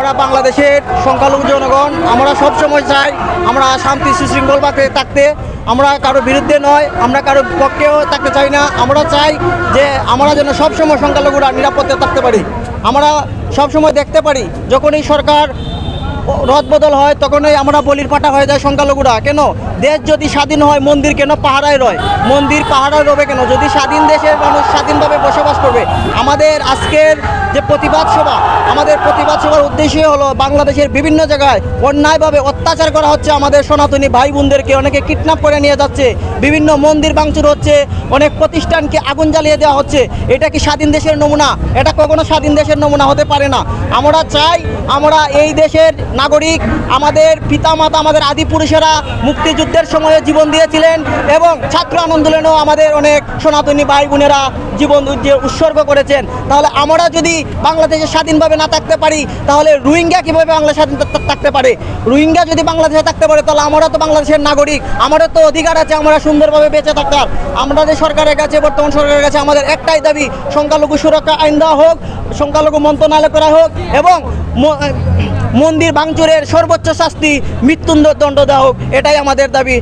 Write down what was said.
আমরা বাংলাদেশের সংখ্যালঘু জনগণ, আমরা সবসময় চাই আমরা শান্তি সুশৃঙ্খলভাবে থাকতে। আমরা কারও বিরুদ্ধে নয়, আমরা কারও পক্ষেও থাকতে চাই না। আমরা চাই যে আমরা যেন সবসময় সংখ্যালঘুরা নিরাপদে থাকতে পারি। আমরা সবসময় দেখতে পারি যখন এই সরকার রদবদল হয়, তখনই আমরা বলির পাটা হয়ে যায় সংখ্যালঘুরা। কেন? দেশ যদি স্বাধীন হয়, মন্দির কেন পাহারায় রয়? মন্দির পাহারায় রবে কেন? যদি স্বাধীন দেশের মানুষ স্বাধীনভাবে করবে। আমাদের আজকের যে প্রতিবাদ সভা, আমাদের প্রতিবাদ সভার উদ্দেশ্যই হলো বাংলাদেশের বিভিন্ন জায়গায় অন্যায়ভাবে অত্যাচার করা হচ্ছে আমাদের সনাতনী ভাই বোনদেরকে অনেকে কিডন্যাপ করে নিয়ে যাচ্ছে, বিভিন্ন মন্দির ভাঙচুর হচ্ছে, অনেক প্রতিষ্ঠানকে আগুন জ্বালিয়ে দেওয়া হচ্ছে। এটা কি স্বাধীন দেশের নমুনা? এটা কখনো স্বাধীন দেশের নমুনা হতে পারে না। আমরা চাই আমরা এই দেশের নাগরিক, আমাদের পিতামাতা, আমাদের আদি পুরুষেরা মুক্তিযুদ্ধের সময়ে জীবন দিয়েছিলেন এবং ছাত্র আন্দোলনেও আমাদের অনেক সনাতনী ভাই বোনেরা জীবন উৎসর্গ করেছেন। তাহলে আমরা যদি বাংলাদেশে স্বাধীনভাবে না থাকতে পারি, তাহলে রোহিঙ্গা কীভাবে বাংলা স্বাধীন থাকতে পারে? রোহিঙ্গা যদি বাংলাদেশে থাকতে পারে, তাহলে আমরা তো বাংলাদেশের নাগরিক, আমাদের তো অধিকার আছে, আমরা সুন্দরভাবে বেঁচে থাকার আমাদের সরকারের কাছে, বর্তমান সরকারের কাছে আমাদের একটাই দাবি, সংখ্যালঘু সুরক্ষা আইন দেওয়া হোক, সংখ্যালঘু মন্ত্রণালয় করা হোক এবং মন্দির ভাঙচুরের সর্বোচ্চ শাস্তি মৃত্যুদণ্ড দেওয়া হোক, এটাই আমাদের দাবি।